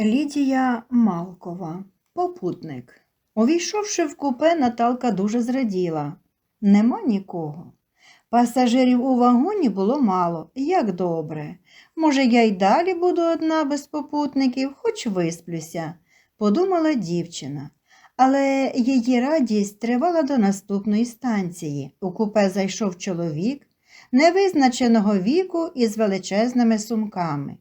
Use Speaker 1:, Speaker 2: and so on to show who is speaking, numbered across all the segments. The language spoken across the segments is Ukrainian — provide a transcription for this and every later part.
Speaker 1: Лідія Малкова, попутник. Увійшовши в купе, Наталка дуже зраділа. Нема нікого. Пасажирів у вагоні було мало, як добре. Може, я й далі буду одна без попутників, хоч висплюся, подумала дівчина. Але її радість тривала до наступної станції. У купе зайшов чоловік невизначеного віку із величезними сумками.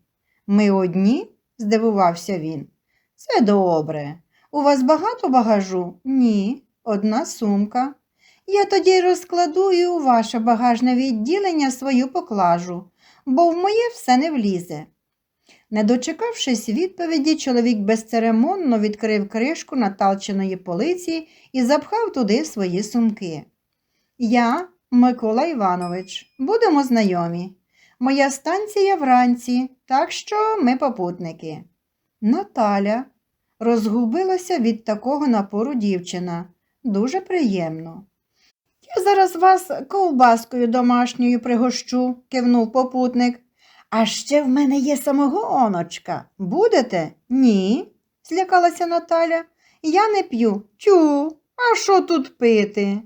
Speaker 1: Ми одні? Здивувався він. Це добре. У вас багато багажу? Ні, одна сумка. Я тоді розкладу і у ваше багажне відділення свою поклажу, бо в моє все не влізе. Не дочекавшись відповіді, чоловік безцеремонно відкрив кришку наталченої полиці і запхав туди свої сумки. Я, Микола Іванович, будемо знайомі. Моя станція вранці, так що ми попутники. Наталя розгубилася від такого напору дівчина. Дуже приємно. Я зараз вас ковбаскою домашньою пригощу, кивнув попутник. А ще в мене є самого оночка. Будете? Ні, злякалася Наталя. Я не п'ю. Тю, а що тут пити?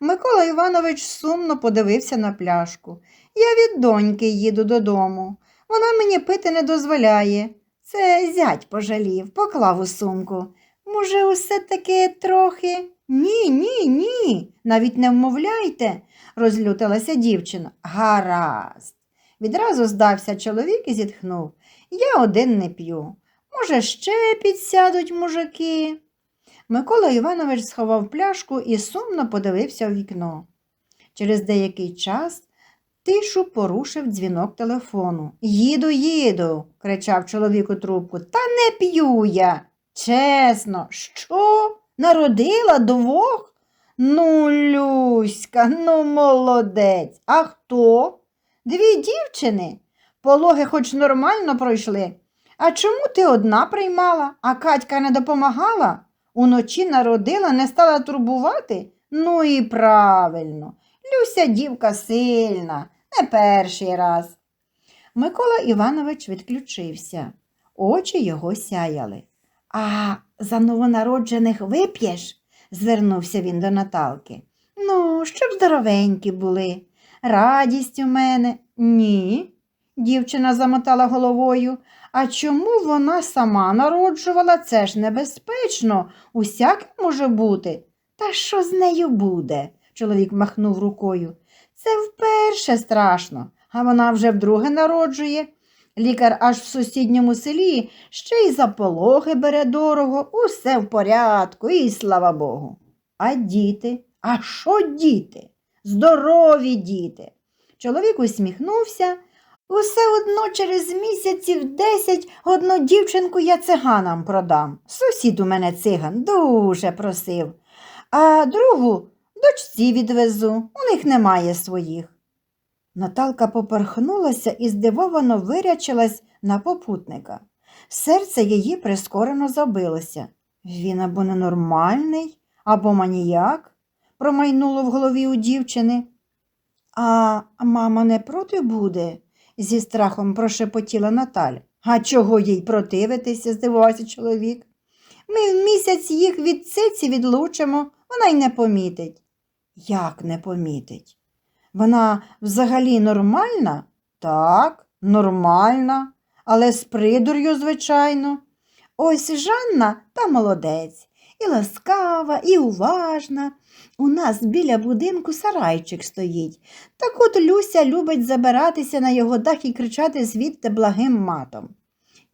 Speaker 1: Микола Іванович сумно подивився на пляшку. Я від доньки їду додому. Вона мені пити не дозволяє. Це зять пожалів, поклав у сумку. Може, усе таки трохи? Ні, ні, ні, навіть не вмовляйте, розлютилася дівчина. Гаразд. Відразу здався чоловік і зітхнув. Я один не п'ю. Може, ще підсядуть мужики. Микола Іванович сховав пляшку і сумно подивився у вікно. Через деякий час тишу порушив дзвінок телефону. Їду, їду, кричав чоловік у трубку. Та не п'ю я. Чесно, що? Народила двох? Ну, Люська, ну молодець. А хто? Дві дівчини. Пологи хоч нормально пройшли. А чому ти одна приймала, а Катька не допомагала? Уночі народила, не стала турбувати? Ну і правильно. Люся дівка сильна, не перший раз. Микола Іванович відключився. Очі його сяяли. А за новонароджених вип'єш? звернувся він до Наталки. Ну, щоб здоровенькі були. Радість у мене. Ні. Дівчина замотала головою. А чому вона сама народжувала? Це ж небезпечно. Усяке може бути. Та що з нею буде? чоловік махнув рукою. Це вперше страшно, а вона вже вдруге народжує. Лікар аж в сусідньому селі ще й за пологи бере дорого, усе в порядку, і слава Богу. А діти? А що діти? Здорові діти. Чоловік усміхнувся. Усе одно через місяців десять одну дівчинку я циганам продам. Сусід у мене циган дуже просив. А другу дочці відвезу, у них немає своїх. Наталка поперхнулася і здивовано вирячилась на попутника. Серце її прискорено забилося. Він або ненормальний, або маніяк, промайнуло в голові у дівчини. А мама не проти буде? Зі страхом прошепотіла Наталя. А чого їй противитися? здивувався чоловік. Ми в місяць їх від циці відлучимо, вона й не помітить. Як не помітить? Вона взагалі нормальна? Так, нормальна, але з придур'ю, звичайно. Ось Жанна та молодець, і ласкава, і уважна. У нас біля будинку сарайчик стоїть. Так от Люся любить забиратися на його дах і кричати звідти благим матом.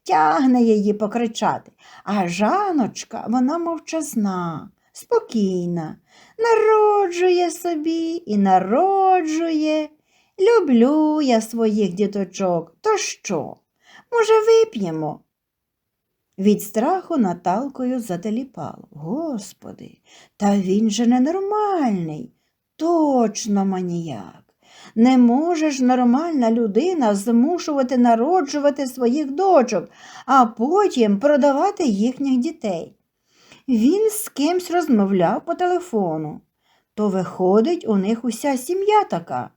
Speaker 1: Тягне її покричати, а Жаночка, вона мовчазна, спокійна, народжує собі і народжує. Люблю я своїх діточок. То що? Може, вип'ємо? Від страху Наталкою зателіпало. Господи, та він же ненормальний, точно маніяк. Не може ж нормальна людина змушувати народжувати своїх дочок, а потім продавати їхніх дітей. Він з кимсь розмовляв по телефону. То виходить, у них уся сім'я така.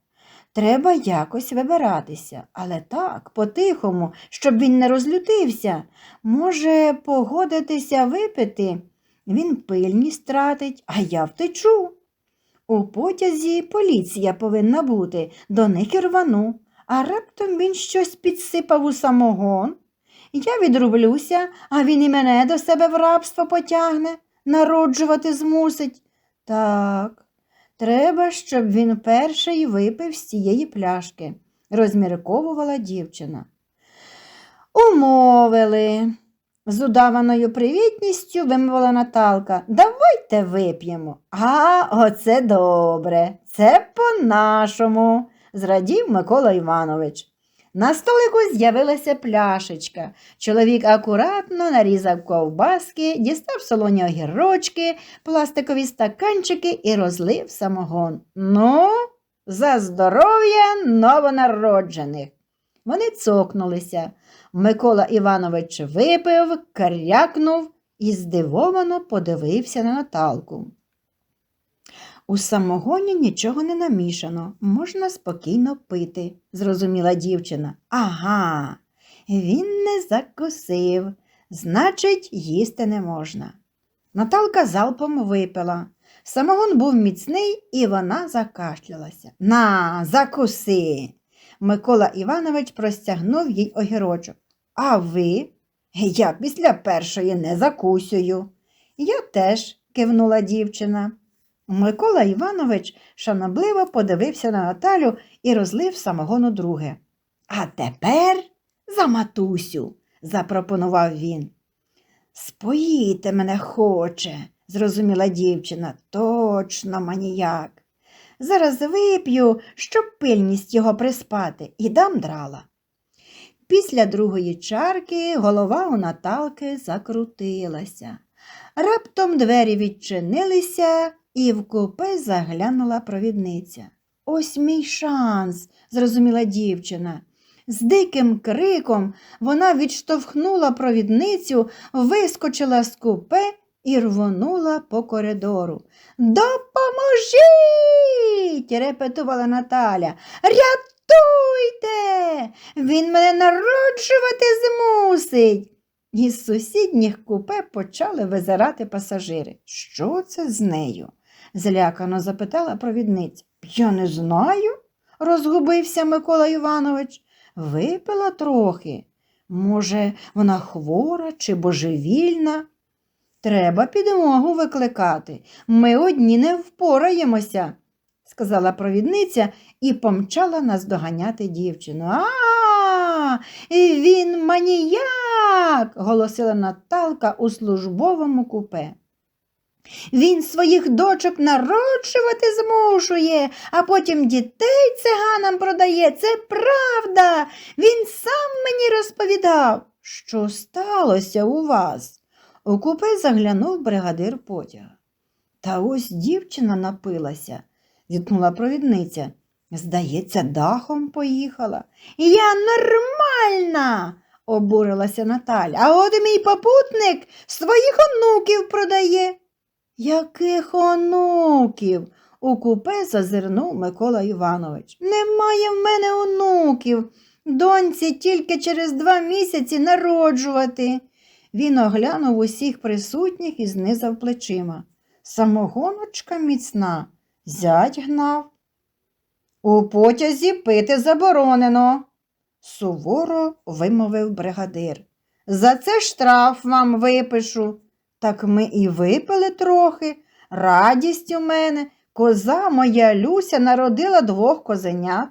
Speaker 1: Треба якось вибиратися, але так, по-тихому, щоб він не розлютився. Може, погодитися випити. Він пильність тратить, а я втечу. У потязі поліція повинна бути, до них і рвану, а раптом він щось підсипав у самогон. Я відрублюся, а він і мене до себе в рабство потягне, народжувати змусить. Так, треба, щоб він перший випив з цієї пляшки, розмірковувала дівчина. Умовили. З удаваною привітністю вимовила Наталка. Давайте вип'ємо. А, оце добре. Це по-нашому, зрадів Микола Іванович. На столику з'явилася пляшечка. Чоловік акуратно нарізав ковбаски, дістав солоні огірочки, пластикові стаканчики і розлив самогон. Ну, за здоров'я новонароджених. Вони цокнулися. Микола Іванович випив, крякнув і здивовано подивився на Наталку. У самогоні нічого не намішано, можна спокійно пити, зрозуміла дівчина. Ага, він не закусив, значить, їсти не можна. Наталка залпом випила. Самогон був міцний, і вона закашлялася. На, закуси. Микола Іванович простягнув їй огірочок. А ви? Я після першої не закусюю. Я теж, кивнула дівчина. Микола Іванович шанобливо подивився на Наталю і розлив самогону друге. А тепер за матусю, запропонував він. Споїти мене хоче, зрозуміла дівчина. Точно маніяк. Зараз вип'ю, щоб пильність його приспати, і дам драла. Після другої чарки голова у Наталки закрутилася. Раптом двері відчинилися, і в купе заглянула провідниця. Ось мій шанс, зрозуміла дівчина. З диким криком вона відштовхнула провідницю, вискочила з купе і рвонула по коридору. Допоможіть, репетувала Наталя. Рятуйте, він мене народжувати змусить. Із сусідніх купе почали визирати пасажири. Що це з нею? Злякано запитала провідниця. Я не знаю, розгубився Микола Іванович. Випила трохи. Може, вона хвора чи божевільна? Треба підмогу викликати. Ми одні не впораємося, сказала провідниця і помчала наздоганяти дівчину. А, він маніяк, голосила Наталка у службовому купе. Він своїх дочок народжувати змушує, а потім дітей циганам продає. Це правда. Він сам мені розповідав. Що сталося у вас? У купе заглянув бригадир потяга. Та ось дівчина напилася, зіткнула провідниця. Здається, дахом поїхала. Я нормальна, обурилася Наталя. А от мій попутник своїх онуків продає. Яких онуків? У купе зазирнув Микола Іванович. Немає в мене онуків. Доньці тільки через два місяці народжувати. Він оглянув усіх присутніх і знизав плечима. Самогоночка міцна, зять гнав. У потязі пити заборонено, суворо вимовив бригадир. За це штраф вам випишу. Так ми і випили трохи. Радість у мене. Коза моя Люся народила двох козенят.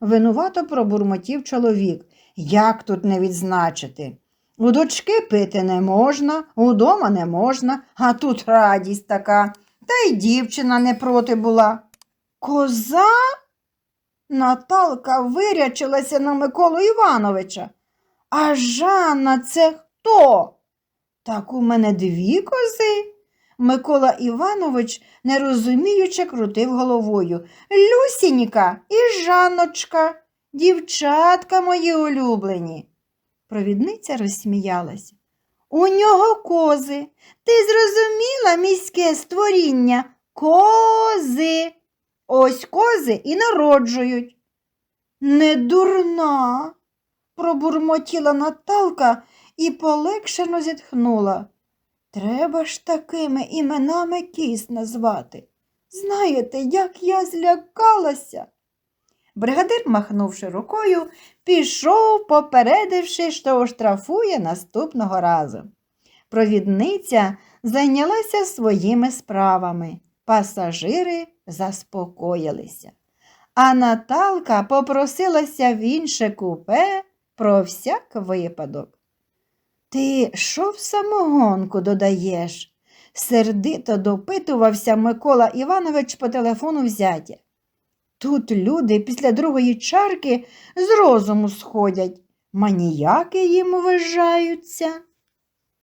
Speaker 1: Винувато пробурмотів чоловік. Як тут не відзначити? У дочки пити не можна, удома не можна, а тут радість така. Та й дівчина не проти була. Коза? Наталка вирячилася на Миколу Івановича. А Жанна це хто? Так у мене дві кози. Микола Іванович, нерозуміюче, крутив головою. Люсінька і Жанночка, дівчатка мої улюблені. Провідниця розсміялася. У нього кози. Ти зрозуміла міське створіння? Кози. Ось кози і народжують. Не дурна, пробурмотіла Наталка і полегшено зітхнула. Треба ж такими іменами кіс назвати. Знаєте, як я злякалася. Бригадир, махнувши рукою, пішов, попередивши, що оштрафує наступного разу. Провідниця зайнялася своїми справами. Пасажири заспокоїлися. А Наталка попросилася в інше купе про всяк випадок. Ти що в самогонку додаєш? сердито допитувався Микола Іванович по телефону взяті. Тут люди після другої чарки з розуму сходять, маніяки їм вважаються.